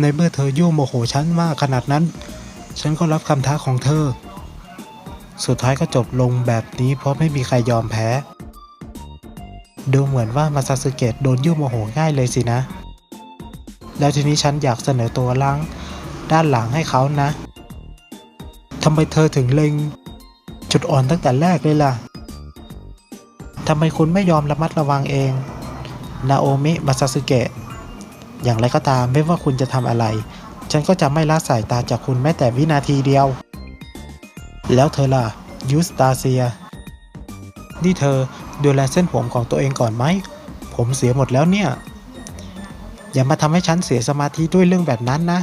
ในเมื่อเธอยั่โมโหฉันมากขนาดนั้น ฉันก็รับคำท้าของเธอ สุดท้ายก็จบลงแบบนี้เพราะไม่มีใครยอมแพ้ ดูเหมือนว่ามาซาสึเกะโดนยั่โมโหง่ายเลยสินะ แล้วทีนี้ฉันอยากเสนอตัวล้างด้านหลังให้เขานะทำไมเธอถึงเล็ง จุดอ่อนตั้งแต่แรกเลยล่ะทำไมคุณไม่ยอมระมัดระวังเอง นาโอมิ มาซาสึเกะ อย่างไรก็ตามไม่ว่าคุณจะทำอะไร ฉันก็จะไม่ละสายตาจากคุณแม้แต่วินาทีเดียว แล้วเธอล่ะ ยูสตาเซีย นี่เธอดูแลเส้นผมของตัวเองก่อนไหม ผมเสียหมดแล้วเนี่ย อย่ามาทำให้ฉันเสียสมาธิด้วยเรื่องแบบนั้นนะ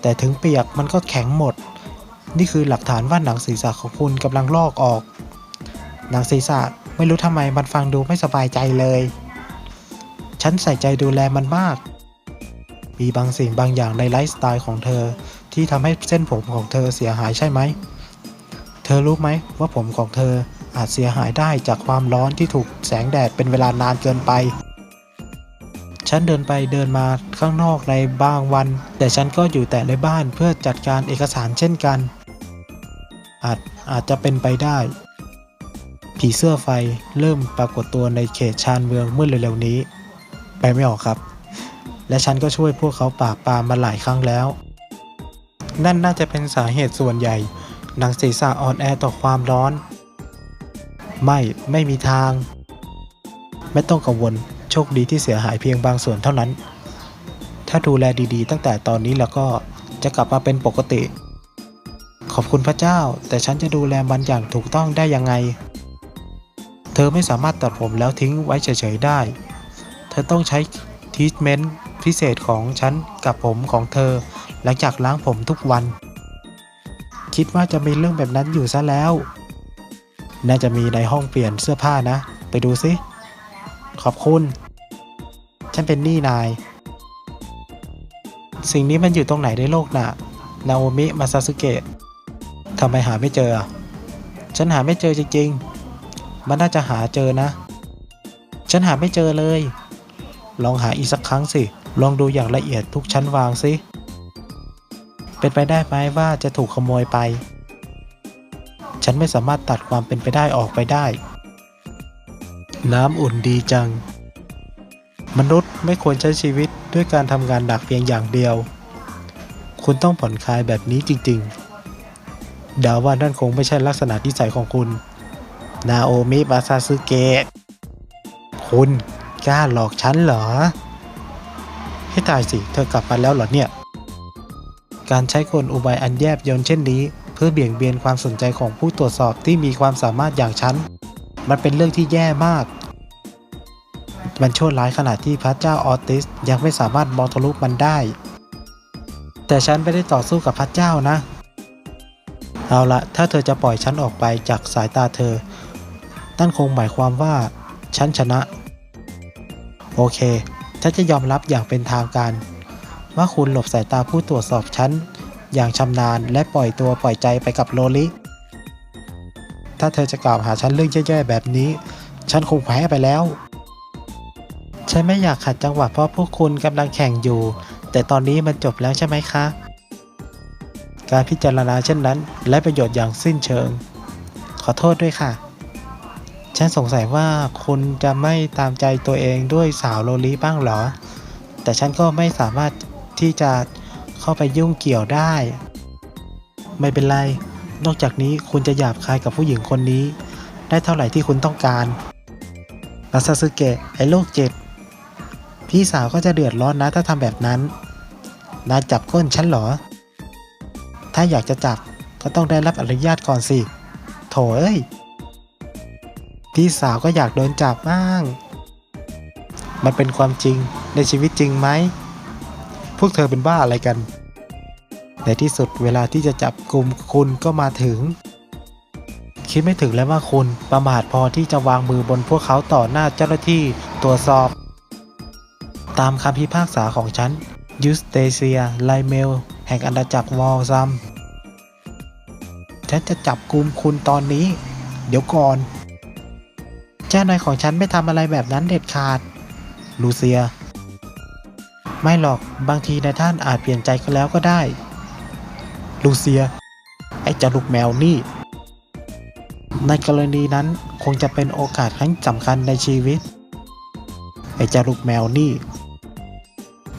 แต่ถึงเปียกมันก็แข็งหมด นี่คือหลักฐานว่าหนังศีรษะของคุณกำลังลอกออก หนังศีรษะไม่รู้ทำไมมันฟังดูไม่สบายใจเลย ฉันใส่ใจดูแลมันมาก มีบางสิ่งบางอย่างในไลฟ์สไตล์ของเธอที่ทำให้เส้นผมของเธอเสียหายใช่ไหม เธอรู้ไหมว่าผมของเธออาจเสียหายได้จากความร้อนที่ถูกแสงแดดเป็นเวลานานเกินไป ฉันเดินไปเดินมาข้างนอกในบางวัน แต่ฉันก็อยู่แต่ในบ้านเพื่อจัดการเอกสารเช่นกัน อาจอาจจะเป็นไปได้ ผีเสื้อไฟเริ่มปรากฏตัวในเขตชานเมืองเมื่อเร็วๆนี้ ไปไม่ออกครับ และฉันก็ช่วยพวกเขาปราบปรามมาหลายครั้งแล้ว นั่นน่าจะเป็นสาเหตุส่วนใหญ่ หนังศีรษะอ่อนแอต่อความร้อน ไม่ไม่มีทาง ไม่ต้องกังวลโชคดีที่เสียหายเพียงบางส่วนเท่านั้น ถ้าดูแลดีๆ ตั้งแต่ตอนนี้แล้วก็จะกลับมาเป็นปกติ ขอบคุณพระเจ้า แต่ฉันจะดูแลมันอย่างถูกต้องได้ยังไง เธอไม่สามารถตัดผมแล้วทิ้งไว้เฉยๆได้ ธอต้องใช้ทีทเมนต์พิเศษของฉันกับผมของเธอ หลังจากล้างผมทุกวัน คิดว่าจะมีเรื่องแบบนั้นอยู่ซะแล้ว น่าจะมีในห้องเปลี่ยนเสื้อผ้านะ ไปดูสิ ขอบคุณ ฉันเป็นหนี้นาย สิ่งนี้มันอยู่ตรงไหนในโลกน่ะ นาโอมิมาซาสึเกะทำไมหาไม่เจอ ฉันหาไม่เจอจริงๆ มันน่าจะหาเจอนะ ฉันหาไม่เจอเลย ลองหาอีกสักครั้งสิ ลองดูอย่างละเอียดทุกชั้นวางสิ เป็นไปได้ไหมว่าจะถูกขโมยไป ฉันไม่สามารถตัดความเป็นไปได้ออกไปได้ น้ำอุ่นดีจัง มนุษย์ไม่ควรใช้ชีวิตด้วยการทำงานหนักเพียงอย่างเดียว คุณต้องผ่อนคลายแบบนี้จริงๆเดาว่านั่นคงไม่ใช่ลักษณะนิสัยของคุณ นาโอมิมาซาสึเกะคุณ กล้าหลอกฉันเหรอ ให้ตายสิ เธอกลับมาแล้วเหรอเนี่ย การใช้กลอุบายอันแยบยลเช่นนี้ เพื่อเบี่ยงเบนความสนใจของผู้ตรวจสอบที่มีความสามารถอย่างฉัน มันเป็นเรื่องที่แย่มาก มันโชดร้ายขนาดที่พระเจ้าออติสยังไม่สามารถมองทะลุมันได้ แต่ฉันไม่ได้ต่อสู้กับพระเจ้านะ เอาละถ้าเธอจะปล่อยฉันออกไปจากสายตาเธอนั่นคงหมายความว่า ฉันชนะ โอเค ฉันจะยอมรับอย่างเป็นทางการ ว่าคุณหลบสายตาผู้ตรวจสอบฉัน อย่างชำนาญและปล่อยตัวปล่อยใจไปกับโลลิ ถ้าเธอจะกล่าวหาฉันเรื่องแย่ๆแบบนี้ ฉันคงแพ้ไปแล้ว ฉันไม่อยากขัดจังหวะเพราะพวกคุณกำลังแข่งอยู่ แต่ตอนนี้มันจบแล้วใช่ไหมคะ การพิจารณาเช่นนั้น และประโยชน์อย่างสิ้นเชิง ขอโทษด้วยค่ะ ฉันสงสัยว่าคุณจะไม่ตามใจตัวเองด้วยสาวโลลีบ้างเหรอ แต่ฉันก็ไม่สามารถที่จะเข้าไปยุ่งเกี่ยวได้ ไม่เป็นไร นอกจากนี้คุณจะหยาบคายกับผู้หญิงคนนี้ ได้เท่าไหร่ที่คุณต้องการมาซาสึเกะไอ้โรคเจ็ด พี่สาวก็จะเดือดร้อนนะถ้าทำแบบนั้น นายจับก้นฉันเหรอ ถ้าอยากจะจับก็ต้องได้รับอนุญาตก่อนสิ โถเอ้ย พี่สาวก็อยากโดนจับบ้าง มันเป็นความจริงในชีวิตจริงไหม พวกเธอเป็นบ้าอะไรกัน ในที่สุดเวลาที่จะจับกลุ่มคุณก็มาถึง คิดไม่ถึงแล้วว่าคุณประมาทพอที่จะวางมือบนพวกเขาต่อหน้าเจ้าหน้าที่ตรวจสอบ ตามคำพิพากษาของฉัน ยูสเตเซีย ไลเมล แห่งอาณาจักรวอลซัม ฉันจะจับกลุ่มคุณตอนนี้ เดี๋ยวก่อน จ้านายของฉันไม่ทำอะไรแบบนั้นเด็ดขาด ลูเซีย ไม่หรอกบางทีนายท่านอาจเปลี่ยนใจก็แล้วก็ได้ ลูเซีย ไอ้เจ้าลูกแมวนี่ ในกรณีนั้นคงจะเป็นโอกาสครั้งสำคัญในชีวิต ไอ้เจ้าลูกแมวนี่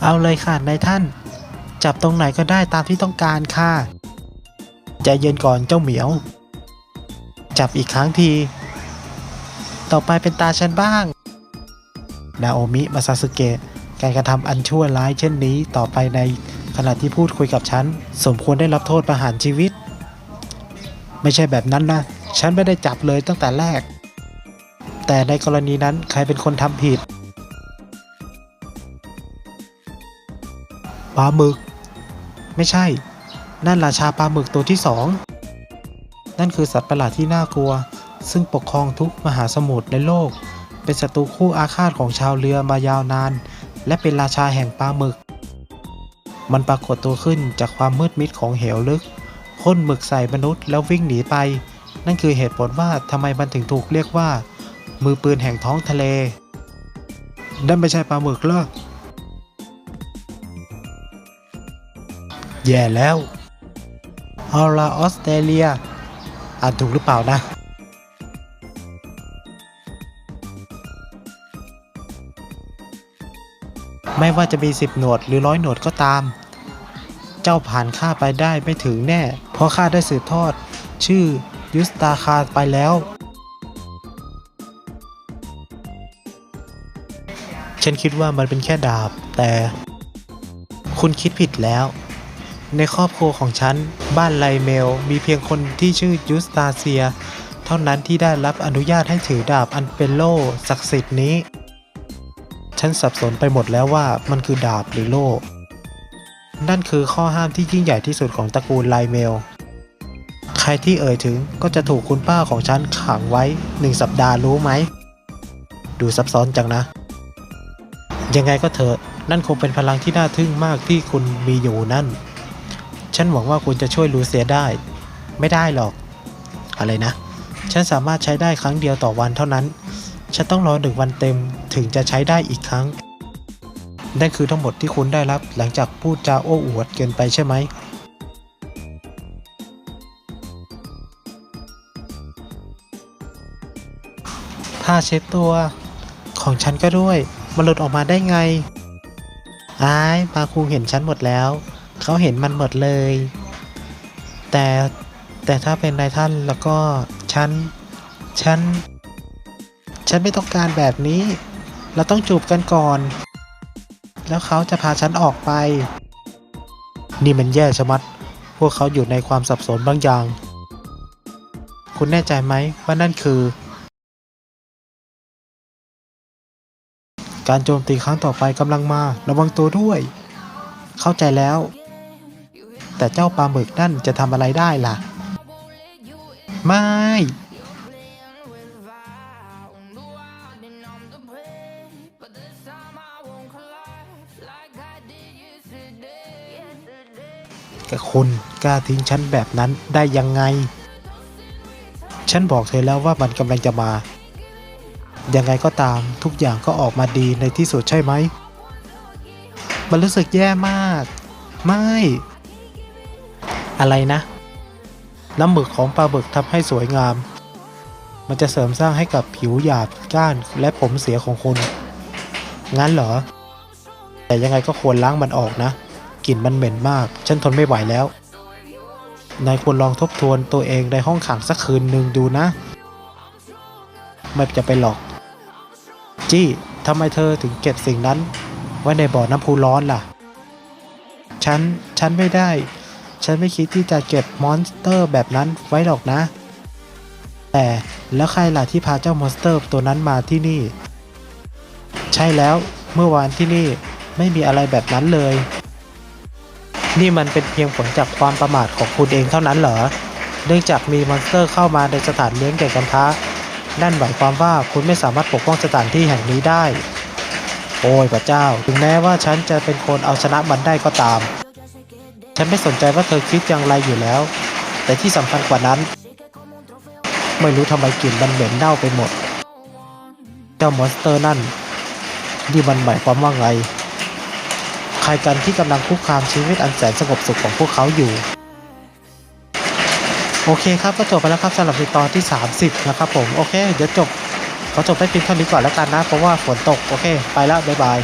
เอาเลยค่ะนายท่าน จับตรงไหนก็ได้ตามที่ต้องการค่ะใจเย็นก่อนเจ้าเหมียว จับอีกครั้งที ต่อไปเป็นตาฉันบ้าง นาโอมิ มาซาสึเกะ การกระทำอันชั่วร้ายเช่นนี้ต่อไปในขณะที่พูดคุยกับฉัน สมควรได้รับโทษประหารชีวิต ไม่ใช่แบบนั้นนะ ฉันไม่ได้จับเลยตั้งแต่แรก แต่ในกรณีนั้นใครเป็นคนทำผิดปลาหมึก ไม่ใช่ นั่นราชาปลาหมึกตัวที่สอง นั่นคือสัตว์ประหลาดที่น่ากลัว ซึ่งปกครองทุกมหาสมุทรในโลก เป็นศัตรูคู่อาฆาตของชาวเรือมายาวนาน และเป็นราชาแห่งปลาหมึก มันปรากฏตัวขึ้นจากความมืดมิดของเหวลึกพ่นหมึกใส่มนุษย์แล้ววิ่งหนีไป นั่นคือเหตุผลว่าทำไมมันถึงถูกเรียกว่า มือปืนแห่งท้องทะเลนั่นไม่ใช่ปลาหมึกเหรอแย่แล้วเอาละออสเตรเลีย อ่านถูกหรือเปล่านะ ไม่ว่าจะมีสิบหนวดหรือร้อยหนวดก็ตาม เจ้าผ่านข้าไปได้ไม่ถึงแน่ เพราะข้าได้สืบทอด ชื่อยุสตาคาไปแล้ว ฉันคิดว่ามันเป็นแค่ดาบ แต่คุณคิดผิดแล้ว ในครอบครัวของฉัน บ้านไลเมล มีเพียงคนที่ชื่อยุสตาเซีย เท่านั้นที่ได้รับอนุญาตให้ถือดาบอันเป็นโล่ศักดิ์สิทธิ์นี้ ฉันสับสนไปหมดแล้วว่ามันคือดาบหรือโล่ นั่นคือข้อห้ามที่ยิ่งใหญ่ที่สุดของตระกูลไลเมล ใครที่เอ่ยถึงก็จะถูกคุณป้าของฉันขังไว้หนึ่งสัปดาห์รู้ไหม ดูซับซ้อนจังนะ ยังไงก็เถอะนั่นคงเป็นพลังที่น่าทึ่งมากที่คุณมีอยู่นั่น ฉันหวังว่าคุณจะช่วยลูเซียได้ ไม่ได้หรอก อะไรนะ ฉันสามารถใช้ได้ครั้งเดียวต่อวันเท่านั้น ฉันต้องรอหนึ่งวันเต็มถึงจะใช้ได้อีกครั้ง นั่นคือทั้งหมดที่คุณได้รับหลังจากพูดจาโอ้อวดเกินไปใช่ไหม ผ้าเช็ดตัว ของฉันก็ด้วย มันหลุดออกมาได้ไง อ้ายมาครูเห็นฉันหมดแล้ว เขาเห็นมันหมดเลย แต่แต่ถ้าเป็นนายท่านแล้วก็ฉันฉัน ฉันไม่ต้องการแบบนี้ เราต้องจูบกันก่อน แล้วเขาจะพาฉันออกไป นี่มันแย่ชะมัด พวกเขาอยู่ในความสับสนบางอย่าง คุณแน่ใจไหมว่านั่นคือ การโจมตีครั้งต่อไปกำลังมา ระวังตัวด้วย เข้าใจแล้ว แต่เจ้าปลาหมึกนั่นจะทำอะไรได้ล่ะ ไม่ กับคุณกล้าทิ้งฉันแบบนั้นได้ยังไง ฉันบอกเธอแล้วว่ามันกำลังจะมา ยังไงก็ตามทุกอย่างก็ออกมาดีในที่สุดใช่ไหม มันรู้สึกแย่มาก ไม่ อะไรนะ น้ำหมึกของปลาหมึกทำให้สวยงาม มันจะเสริมสร้างให้กับผิวหยาบก้านและผมเสียของคุณ งั้นเหรอ แต่ยังไงก็ควรล้างมันออกนะ กลิ่นมันเหม็นมาก ฉันทนไม่ไหวแล้ว นายควรลองทบทวนตัวเองในห้องขังสักคืนหนึ่งดูนะ ไม่จะไปหลอก จี้ทำไมเธอถึงเก็บสิ่งนั้น ไว้ในบ่อน้ำพุร้อนล่ะ ฉัน ฉันไม่ได้ ฉันไม่คิดที่จะเก็บมอนสเตอร์แบบนั้นไว้หรอกนะ แต่แล้วใครล่ะที่พาเจ้ามอนสเตอร์ตัวนั้นมาที่นี่ ใช่แล้วเมื่อวานที่นี่ไม่มีอะไรแบบนั้นเลย นี่มันเป็นเพียงผลจากความประมาทของคุณเองเท่านั้นเหรอ เนื่องจากมีมอนสเตอร์เข้ามาในสถานเลี้ยงแก่กันท้า นั่นหมายความว่าคุณไม่สามารถปกป้องสถานที่แห่งนี้ได้ โอ้ยพระเจ้า ถึงแม้ว่าฉันจะเป็นคนเอาชนะมันได้ก็ตาม ฉันไม่สนใจว่าเธอคิดอย่างไรอยู่แล้ว แต่ที่สำคัญกว่านั้น ไม่รู้ทำไมกลิ่นมันเหม็นเน่าไปหมด เจ้ามอนสเตอร์นั่น นี่มันหมายความว่าไง ใครกันที่กำลังคุกคามชีวิตอันแสนสงบสุขของพวกเขาอยู่ โอเคครับก็จบไปแล้วครับสำหรับในตอนที่ 30 นะครับผม โอเค เดี๋ยวจบขอจบไปเพียงเท่านี้ก่อนแล้วกันนะ เพราะว่าฝนตก โอเค ไปแล้ว บ๊ายบาย